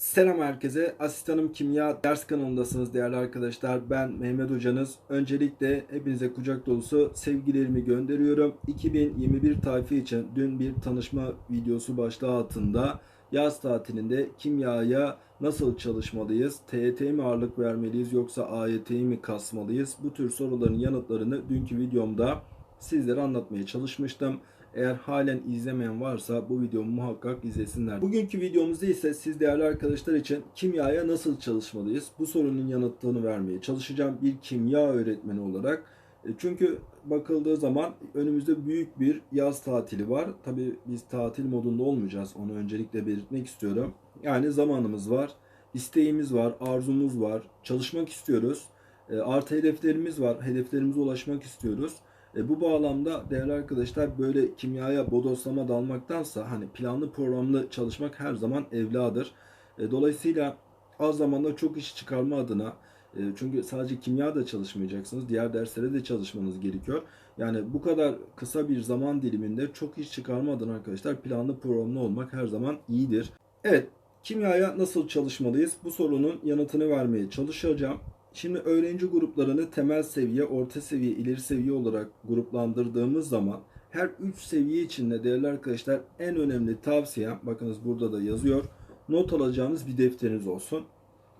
Selam herkese. Asistanım Kimya ders kanalındasınız değerli arkadaşlar. Ben Mehmet Hocanız. Öncelikle hepinize kucak dolusu sevgilerimi gönderiyorum. 2021 tayfı için dün bir tanışma videosu başlığı altında yaz tatilinde kimyaya nasıl çalışmalıyız? TYT'ye mi ağırlık vermeliyiz yoksa AYT'yi mi kasmalıyız? Bu tür soruların yanıtlarını dünkü videomda sizlere anlatmaya çalışmıştım. Eğer halen izlemeyen varsa bu videomu muhakkak izlesinler. Bugünkü videomuzda ise siz değerli arkadaşlar için kimyaya nasıl çalışmalıyız? Bu sorunun yanıtını vermeye çalışacağım bir kimya öğretmeni olarak. E, Çünkü bakıldığı zaman önümüzde büyük bir yaz tatili var. Tabi biz tatil modunda olmayacağız. Onu öncelikle belirtmek istiyorum. Yani zamanımız var, isteğimiz var, arzumuz var, çalışmak istiyoruz. E, Artı hedeflerimiz var, hedeflerimize ulaşmak istiyoruz. E, bu bağlamda değerli arkadaşlar böyle kimyaya bodoslama dalmaktansa hani planlı programlı çalışmak her zaman evladır. E, dolayısıyla az zamanda çok iş çıkarma adına e, çünkü sadece kimya da çalışmayacaksınız. Diğer derslere de çalışmanız gerekiyor. Yani bu kadar kısa bir zaman diliminde çok iş çıkarma adına arkadaşlar planlı programlı olmak her zaman iyidir. Evet, kimyaya nasıl çalışmalıyız? Bu sorunun yanıtını vermeye çalışacağım. Şimdi öğrenci gruplarını temel seviye, orta seviye, ileri seviye olarak gruplandırdığımız zaman her 3 seviye içinde değerli arkadaşlar en önemli tavsiyem, bakınız burada da yazıyor, not alacağınız bir defteriniz olsun.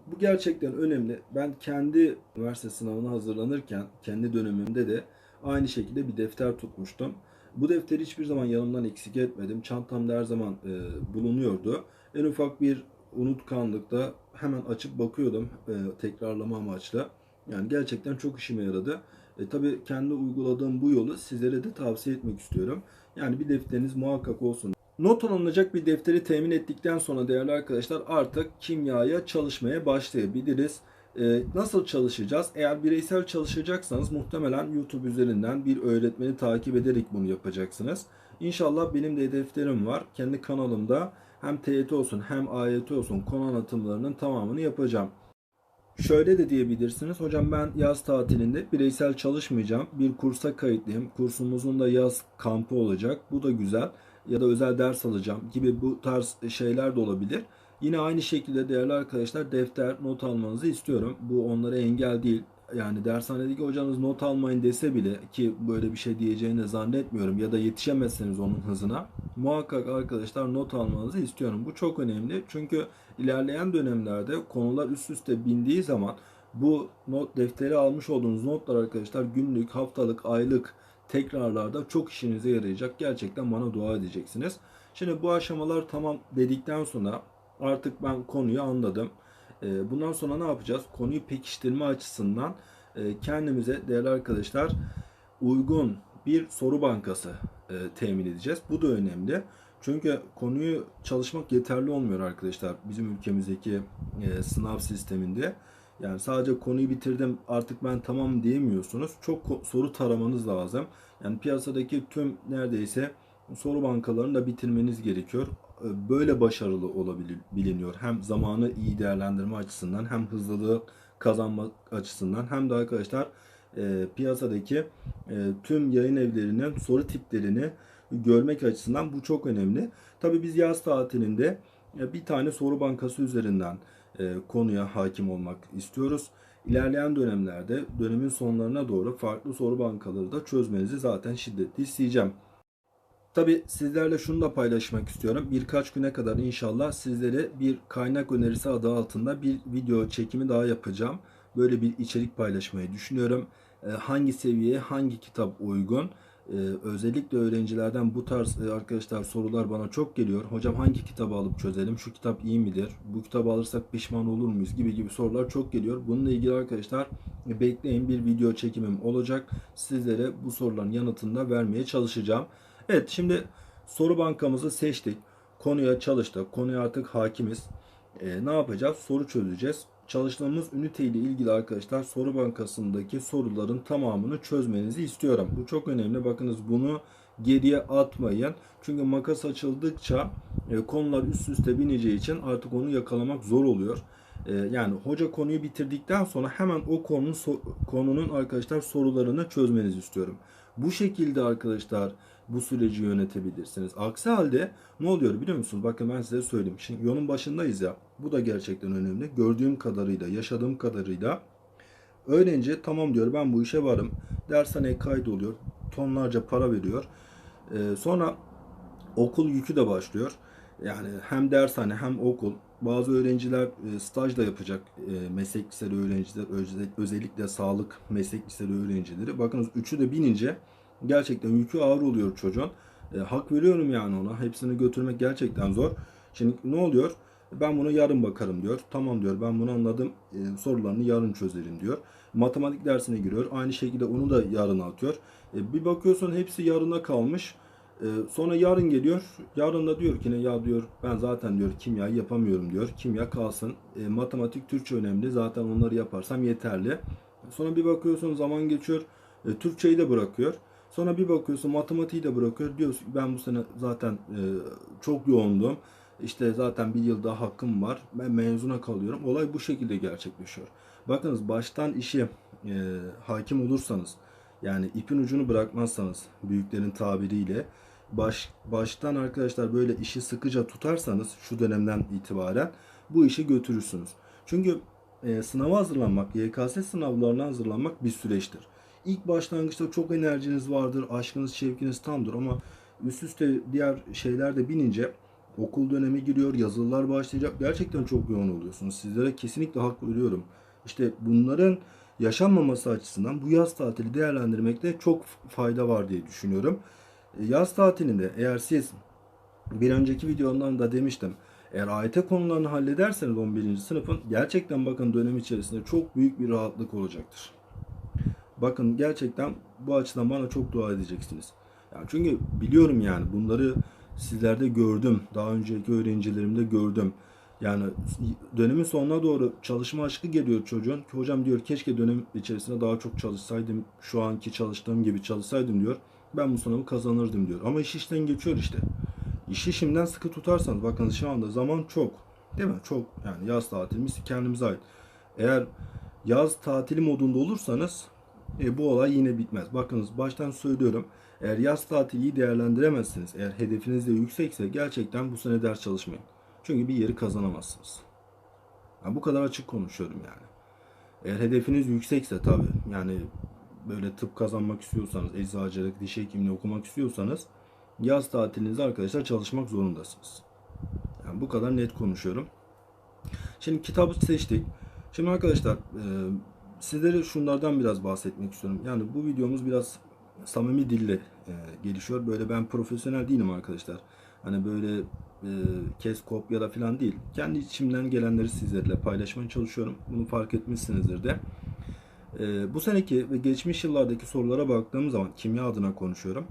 Bu gerçekten önemli. Ben kendi üniversite sınavına hazırlanırken, kendi dönemimde de aynı şekilde bir defter tutmuştum. Bu defteri hiçbir zaman yanımdan eksik etmedim. Çantamda her zaman e, bulunuyordu. En ufak bir unutkanlıkta hemen açıp bakıyordum e, tekrarlama amaçlı. Yani gerçekten çok işime yaradı. E, tabii kendi uyguladığım bu yolu sizlere de tavsiye etmek istiyorum. Yani bir defteriniz muhakkak olsun. Not alınacak bir defteri temin ettikten sonra değerli arkadaşlar artık kimyaya çalışmaya başlayabiliriz. E, nasıl çalışacağız? Eğer bireysel çalışacaksanız muhtemelen YouTube üzerinden bir öğretmeni takip ederek bunu yapacaksınız. İnşallah benim de hedeflerim var. Kendi kanalımda hem TYT olsun hem AYT olsun konu anlatımlarının tamamını yapacağım. Şöyle de diyebilirsiniz. Hocam ben yaz tatilinde bireysel çalışmayacağım. Bir kursa kayıtlıyım. Kursumuzun da yaz kampı olacak. Bu da güzel. Ya da özel ders alacağım gibi bu tarz şeyler de olabilir. Yine aynı şekilde değerli arkadaşlar defter, not almanızı istiyorum. Bu onlara engel değil. Yani dershanedeki hocanız not almayın dese bile ki böyle bir şey diyeceğini zannetmiyorum ya da yetişemezseniz onun hızına muhakkak arkadaşlar not almanızı istiyorum. Bu çok önemli çünkü ilerleyen dönemlerde konular üst üste bindiği zaman bu not defteri almış olduğunuz notlar arkadaşlar günlük, haftalık, aylık tekrarlarda çok işinize yarayacak. Gerçekten bana dua edeceksiniz. Şimdi bu aşamalar tamam dedikten sonra artık ben konuyu anladım. Ee, Bundan sonra ne yapacağız? Konuyu pekiştirme açısından e, kendimize değerli arkadaşlar uygun bir soru bankası e, temin edeceğiz. Bu da önemli. Çünkü konuyu çalışmak yeterli olmuyor arkadaşlar. Bizim ülkemizdeki e, sınav sisteminde. Yani sadece konuyu bitirdim artık ben tamam diyemiyorsunuz. Çok soru taramanız lazım. Yani piyasadaki tüm neredeyse soru bankalarını da bitirmeniz gerekiyor. E, Böyle başarılı olabiliyor. Hem zamanı iyi değerlendirme açısından hem hızlılığı kazanma açısından hem de arkadaşlar e, piyasadaki e, tüm yayın evlerinin soru tiplerini görmek açısından bu çok önemli. Tabii biz yaz tatilinde e, bir tane soru bankası üzerinden e, konuya hakim olmak istiyoruz. İlerleyen dönemlerde dönemin sonlarına doğru farklı soru bankaları da çözmenizi zaten şiddetle isteyeceğim. Tabi sizlerle şunu da paylaşmak istiyorum. Birkaç güne kadar inşallah sizlere bir kaynak önerisi adı altında bir video çekimi daha yapacağım. Böyle bir içerik paylaşmayı düşünüyorum. Ee, Hangi seviyeye hangi kitap uygun? Ee, Özellikle öğrencilerden bu tarz e, arkadaşlar sorular bana çok geliyor. Hocam hangi kitabı alıp çözelim? Şu kitap iyi midir? Bu kitabı alırsak pişman olur muyuz? Gibi gibi sorular çok geliyor. Bununla ilgili arkadaşlar e, bekleyin bir video çekimim olacak. Sizlere bu soruların yanıtını da vermeye çalışacağım. Evet şimdi soru bankamızı seçtik. Konuya çalıştık. Konuya artık hakimiz. Ee, ne yapacağız? Soru çözeceğiz. Çalıştığımız ünite ile ilgili arkadaşlar soru bankasındaki soruların tamamını çözmenizi istiyorum. Bu çok önemli. Bakınız bunu geriye atmayın. Çünkü makas açıldıkça e, konular üst üste bineceği için artık onu yakalamak zor oluyor. E, yani hoca konuyu bitirdikten sonra hemen o konunun konunun arkadaşlar sorularını çözmenizi istiyorum. Bu şekilde arkadaşlar bu süreci yönetebilirsiniz. Aksi halde ne oluyor biliyor musunuz? Bakın ben size söyleyeyim. Şimdi yolun başındayız ya. Bu da gerçekten önemli. Gördüğüm kadarıyla, yaşadığım kadarıyla öğrenci tamam diyor ben bu işe varım. Dershaneye kaydoluyor. Tonlarca para veriyor. Ee, sonra okul yükü de başlıyor. Yani hem dershane hem okul. Bazı öğrenciler e, staj da yapacak e, meslek liseli öğrenciler, özel- özellikle sağlık meslek liseli öğrencileri. Bakınız üçü de binince gerçekten yükü ağır oluyor çocuğun. E, hak veriyorum yani ona. Hepsini götürmek gerçekten zor. Şimdi ne oluyor? Ben bunu yarın bakarım diyor. Tamam diyor ben bunu anladım. E, sorularını yarın çözerim diyor. Matematik dersine giriyor. Aynı şekilde onu da yarın atıyor. E, bir bakıyorsun hepsi yarına kalmış. Ee, sonra yarın geliyor. Yarın da diyor ki ne ya diyor ben zaten diyor kimyayı yapamıyorum diyor. Kimya kalsın. E, matematik Türkçe önemli. Zaten onları yaparsam yeterli. Sonra bir bakıyorsun zaman geçiyor. E, Türkçeyi de bırakıyor. Sonra bir bakıyorsun matematiği de bırakıyor. Diyorsun ben bu sene zaten e, çok yoğundum. İşte zaten bir yıl daha hakkım var. Ben mezuna kalıyorum. Olay bu şekilde gerçekleşiyor. Bakınız baştan işi e, hakim olursanız yani ipin ucunu bırakmazsanız büyüklerin tabiriyle baş, baştan arkadaşlar böyle işi sıkıca tutarsanız şu dönemden itibaren bu işi götürürsünüz. Çünkü e, sınava hazırlanmak, YKS sınavlarına hazırlanmak bir süreçtir. İlk başlangıçta çok enerjiniz vardır, aşkınız, şevkiniz tamdır ama üst üste diğer şeyler de binince okul dönemi giriyor, yazılılar başlayacak. Gerçekten çok yoğun oluyorsunuz. Sizlere kesinlikle hak veriyorum. İşte bunların yaşanmaması açısından bu yaz tatili değerlendirmekte çok fayda var diye düşünüyorum. Yaz tatilinde eğer siz bir önceki videomdan da demiştim. Eğer AYT konularını hallederseniz 11. sınıfın gerçekten bakın dönem içerisinde çok büyük bir rahatlık olacaktır. Bakın gerçekten bu açıdan bana çok dua edeceksiniz. Yani çünkü biliyorum yani bunları sizlerde gördüm. Daha önceki öğrencilerimde gördüm. Yani dönemin sonuna doğru çalışma aşkı geliyor çocuğun. Hocam diyor keşke dönem içerisinde daha çok çalışsaydım. Şu anki çalıştığım gibi çalışsaydım diyor. Ben bu sınavı kazanırdım diyor. Ama iş işten geçiyor işte. İşi şimdiden sıkı tutarsanız bakın şu anda zaman çok. Değil mi? Çok yani yaz tatilimiz kendimize ait. Eğer yaz tatili modunda olursanız e, bu olay yine bitmez. Bakınız baştan söylüyorum. Eğer yaz tatili iyi değerlendiremezsiniz, eğer hedefiniz de yüksekse gerçekten bu sene ders çalışmayın. Çünkü bir yeri kazanamazsınız. Yani bu kadar açık konuşuyorum yani. Eğer hedefiniz yüksekse tabii yani böyle tıp kazanmak istiyorsanız, eczacılık, diş hekimliği okumak istiyorsanız yaz tatilinizde arkadaşlar çalışmak zorundasınız. Yani bu kadar net konuşuyorum. Şimdi kitabı seçtik. Şimdi arkadaşlar e, sizlere şunlardan biraz bahsetmek istiyorum. Yani bu videomuz biraz samimi dille e, gelişiyor. Böyle ben profesyonel değilim arkadaşlar. Hani böyle e, kes kopyala falan değil. Kendi içimden gelenleri sizlerle paylaşmaya çalışıyorum. Bunu fark etmişsinizdir de. E, bu seneki ve geçmiş yıllardaki sorulara baktığım zaman kimya adına konuşuyorum.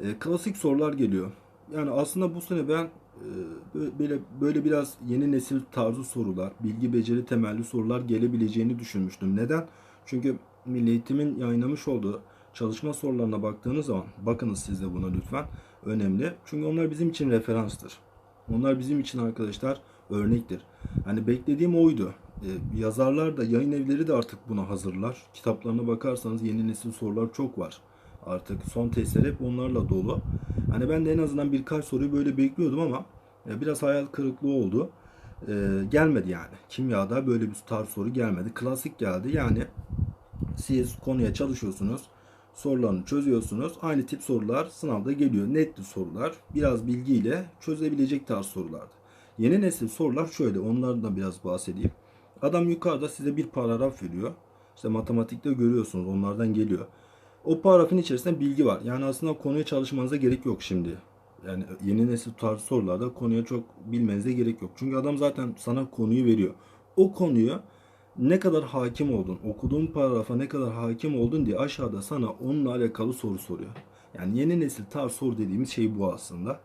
E, klasik sorular geliyor. Yani aslında bu sene ben e, böyle böyle biraz yeni nesil tarzı sorular, bilgi beceri temelli sorular gelebileceğini düşünmüştüm. Neden? Çünkü Milli Eğitim'in yayınlamış olduğu çalışma sorularına baktığınız zaman bakınız siz de buna lütfen önemli. Çünkü onlar bizim için referanstır. Onlar bizim için arkadaşlar örnektir. Hani beklediğim oydu. Ee, yazarlar da yayın evleri de artık buna hazırlar. Kitaplarına bakarsanız yeni nesil sorular çok var. Artık son testler hep onlarla dolu. Hani ben de en azından birkaç soruyu böyle bekliyordum ama e, biraz hayal kırıklığı oldu. Ee, gelmedi yani. Kimyada böyle bir tarz soru gelmedi. Klasik geldi. Yani siz konuya çalışıyorsunuz. Sorularını çözüyorsunuz. Aynı tip sorular sınavda geliyor. Netli sorular. Biraz bilgiyle çözebilecek tarz sorulardı. Yeni nesil sorular şöyle. Onlardan da biraz bahsedeyim. Adam yukarıda size bir paragraf veriyor. İşte matematikte görüyorsunuz. Onlardan geliyor. O paragrafın içerisinde bilgi var. Yani aslında konuya çalışmanıza gerek yok şimdi. Yani yeni nesil tarz sorularda konuya çok bilmenize gerek yok. Çünkü adam zaten sana konuyu veriyor. O konuyu ne kadar hakim oldun, okuduğun paragrafa ne kadar hakim oldun diye aşağıda sana onunla alakalı soru soruyor. Yani yeni nesil tarz soru dediğimiz şey bu aslında.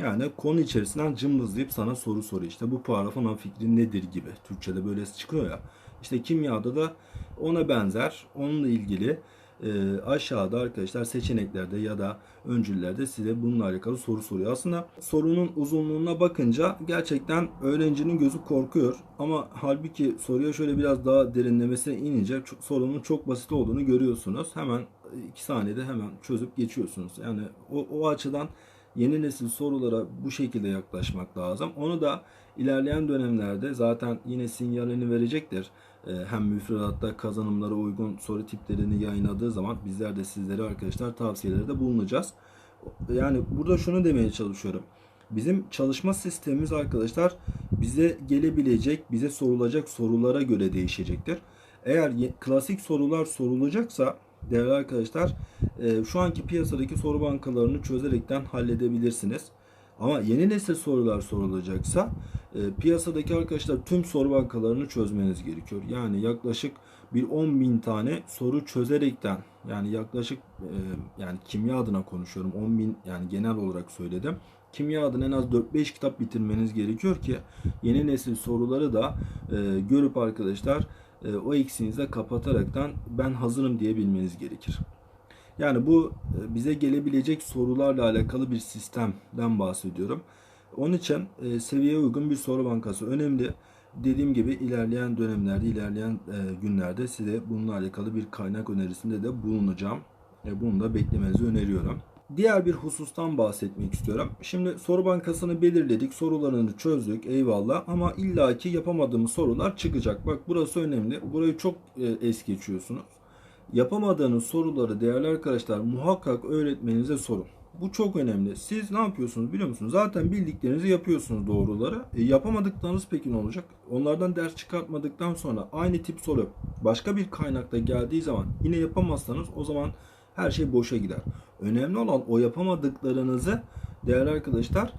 Yani konu içerisinden cımbızlayıp sana soru soruyor. İşte bu paragrafın ana fikri nedir gibi. Türkçe'de böylesi çıkıyor ya. İşte kimyada da ona benzer, onunla ilgili e, aşağıda arkadaşlar seçeneklerde ya da öncüllerde size bununla alakalı soru soruyor. Aslında sorunun uzunluğuna bakınca gerçekten öğrencinin gözü korkuyor. Ama halbuki soruya şöyle biraz daha derinlemesine inince sorunun çok basit olduğunu görüyorsunuz. Hemen iki saniyede hemen çözüp geçiyorsunuz. Yani o, o açıdan yeni nesil sorulara bu şekilde yaklaşmak lazım. Onu da ilerleyen dönemlerde zaten yine sinyalini verecektir. Ee, Hem müfredatta kazanımlara uygun soru tiplerini yayınladığı zaman bizler de sizlere arkadaşlar tavsiyelerde bulunacağız. Yani burada şunu demeye çalışıyorum. Bizim çalışma sistemimiz arkadaşlar bize gelebilecek, bize sorulacak sorulara göre değişecektir. Eğer klasik sorular sorulacaksa değerli arkadaşlar e, şu anki piyasadaki soru bankalarını çözerekten halledebilirsiniz. Ama yeni nesil sorular sorulacaksa e, piyasadaki arkadaşlar tüm soru bankalarını çözmeniz gerekiyor. Yani yaklaşık bir 10 bin tane soru çözerekten yani yaklaşık e, yani kimya adına konuşuyorum 10 bin yani genel olarak söyledim. Kimya adına en az 4-5 kitap bitirmeniz gerekiyor ki yeni nesil soruları da e, görüp arkadaşlar e, o de kapataraktan ben hazırım diyebilmeniz gerekir. Yani bu e, bize gelebilecek sorularla alakalı bir sistemden bahsediyorum. Onun için e, seviyeye uygun bir soru bankası önemli. Dediğim gibi ilerleyen dönemlerde, ilerleyen e, günlerde size bununla alakalı bir kaynak önerisinde de bulunacağım. E, bunu da beklemenizi öneriyorum. Diğer bir husustan bahsetmek istiyorum. Şimdi soru bankasını belirledik, sorularını çözdük, eyvallah. Ama illaki yapamadığımız sorular çıkacak. Bak burası önemli. Burayı çok e, es geçiyorsunuz. Yapamadığınız soruları değerli arkadaşlar muhakkak öğretmeninize sorun. Bu çok önemli. Siz ne yapıyorsunuz biliyor musunuz? Zaten bildiklerinizi yapıyorsunuz doğruları. E, yapamadıklarınız peki ne olacak? Onlardan ders çıkartmadıktan sonra aynı tip soru başka bir kaynakta geldiği zaman yine yapamazsanız o zaman her şey boşa gider. Önemli olan o yapamadıklarınızı değerli arkadaşlar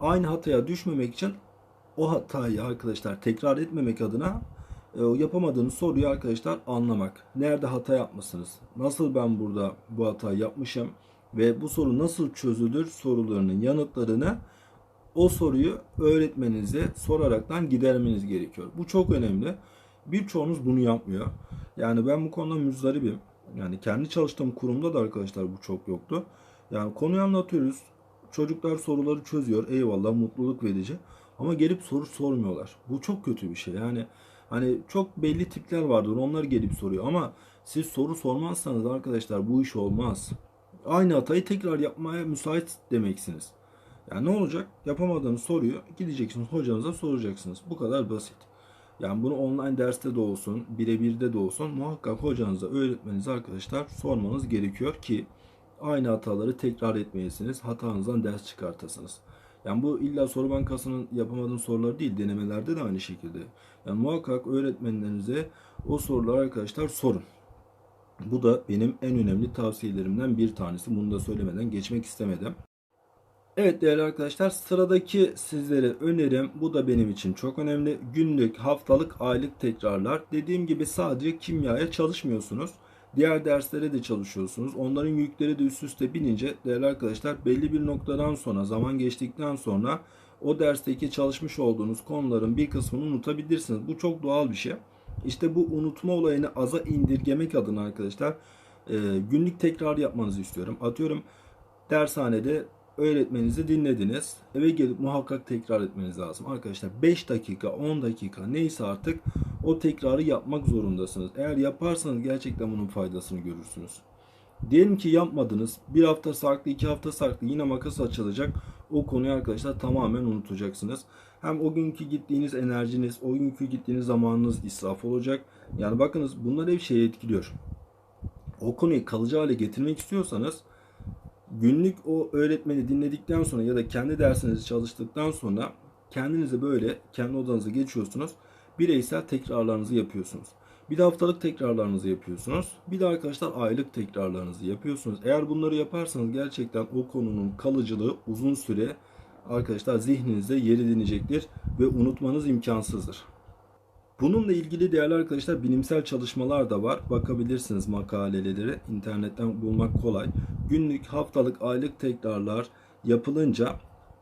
aynı hataya düşmemek için o hatayı arkadaşlar tekrar etmemek adına e, o yapamadığınız soruyu arkadaşlar anlamak. Nerede hata yapmışsınız? Nasıl ben burada bu hatayı yapmışım? Ve bu soru nasıl çözülür sorularının yanıtlarını o soruyu öğretmenize soraraktan gidermeniz gerekiyor. Bu çok önemli. Birçoğunuz bunu yapmıyor. Yani ben bu konuda müzdaribim. Yani kendi çalıştığım kurumda da arkadaşlar bu çok yoktu. Yani konuyu anlatıyoruz. Çocuklar soruları çözüyor. Eyvallah mutluluk verici. Ama gelip soru sormuyorlar. Bu çok kötü bir şey. Yani hani çok belli tipler vardır. Onlar gelip soruyor. Ama siz soru sormazsanız arkadaşlar bu iş olmaz. Aynı hatayı tekrar yapmaya müsait demeksiniz. Yani ne olacak? Yapamadığınız soruyu gideceksiniz hocanıza soracaksınız. Bu kadar basit. Yani bunu online derste de olsun, birebirde de olsun muhakkak hocanıza, öğretmenize arkadaşlar sormanız gerekiyor ki aynı hataları tekrar etmeyesiniz. Hatanızdan ders çıkartasınız. Yani bu illa soru bankasının yapamadığın sorular değil, denemelerde de aynı şekilde. Yani muhakkak öğretmenlerinize o soruları arkadaşlar sorun. Bu da benim en önemli tavsiyelerimden bir tanesi. Bunu da söylemeden geçmek istemedim. Evet değerli arkadaşlar sıradaki sizlere önerim bu da benim için çok önemli. Günlük, haftalık, aylık tekrarlar. Dediğim gibi sadece kimyaya çalışmıyorsunuz. Diğer derslere de çalışıyorsunuz. Onların yükleri de üst üste binince değerli arkadaşlar belli bir noktadan sonra zaman geçtikten sonra o dersteki çalışmış olduğunuz konuların bir kısmını unutabilirsiniz. Bu çok doğal bir şey. İşte bu unutma olayını aza indirgemek adına arkadaşlar günlük tekrar yapmanızı istiyorum. Atıyorum dershanede öğretmeninizi dinlediniz. Eve gelip muhakkak tekrar etmeniz lazım. Arkadaşlar 5 dakika, 10 dakika neyse artık o tekrarı yapmak zorundasınız. Eğer yaparsanız gerçekten bunun faydasını görürsünüz. Diyelim ki yapmadınız. Bir hafta sarktı, iki hafta sarktı. Yine makas açılacak. O konuyu arkadaşlar tamamen unutacaksınız. Hem o günkü gittiğiniz enerjiniz, o günkü gittiğiniz zamanınız israf olacak. Yani bakınız bunlar hep şeyi etkiliyor. O konuyu kalıcı hale getirmek istiyorsanız günlük o öğretmeni dinledikten sonra ya da kendi dersinizi çalıştıktan sonra kendinize böyle kendi odanıza geçiyorsunuz. Bireysel tekrarlarınızı yapıyorsunuz. Bir de haftalık tekrarlarınızı yapıyorsunuz. Bir de arkadaşlar aylık tekrarlarınızı yapıyorsunuz. Eğer bunları yaparsanız gerçekten o konunun kalıcılığı uzun süre arkadaşlar zihninizde yer edinecektir ve unutmanız imkansızdır. Bununla ilgili değerli arkadaşlar bilimsel çalışmalar da var. Bakabilirsiniz makaleleri. internetten bulmak kolay. Günlük, haftalık, aylık tekrarlar yapılınca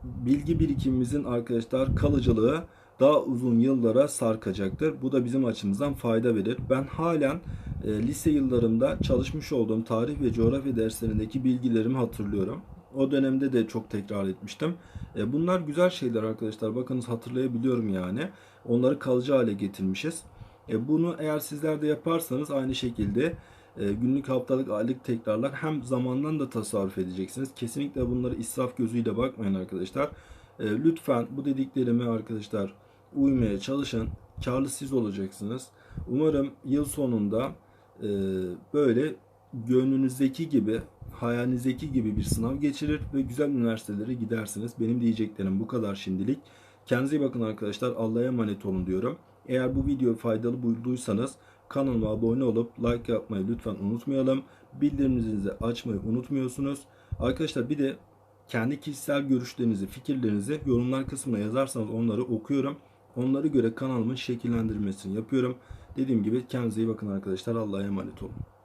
bilgi birikimimizin arkadaşlar kalıcılığı daha uzun yıllara sarkacaktır. Bu da bizim açımızdan fayda verir. Ben halen e, lise yıllarımda çalışmış olduğum tarih ve coğrafya derslerindeki bilgilerimi hatırlıyorum. O dönemde de çok tekrar etmiştim. E, bunlar güzel şeyler arkadaşlar. Bakınız hatırlayabiliyorum yani. Onları kalıcı hale getirmişiz. E, bunu eğer sizler de yaparsanız aynı şekilde e, günlük, haftalık, aylık tekrarlar hem zamandan da tasarruf edeceksiniz. Kesinlikle bunları israf gözüyle bakmayın arkadaşlar. E, lütfen bu dediklerime arkadaşlar uymaya çalışın. Karlı siz olacaksınız. Umarım yıl sonunda e, böyle gönlünüzdeki gibi, hayalinizdeki gibi bir sınav geçirir ve güzel üniversitelere gidersiniz. Benim diyeceklerim bu kadar şimdilik. Kendinize iyi bakın arkadaşlar. Allah'a emanet olun diyorum. Eğer bu videoyu faydalı bulduysanız kanalıma abone olup like yapmayı lütfen unutmayalım. Bildirimlerinizi açmayı unutmuyorsunuz. Arkadaşlar bir de kendi kişisel görüşlerinizi, fikirlerinizi yorumlar kısmına yazarsanız onları okuyorum. Onlara göre kanalımın şekillendirmesini yapıyorum. Dediğim gibi kendinize iyi bakın arkadaşlar. Allah'a emanet olun.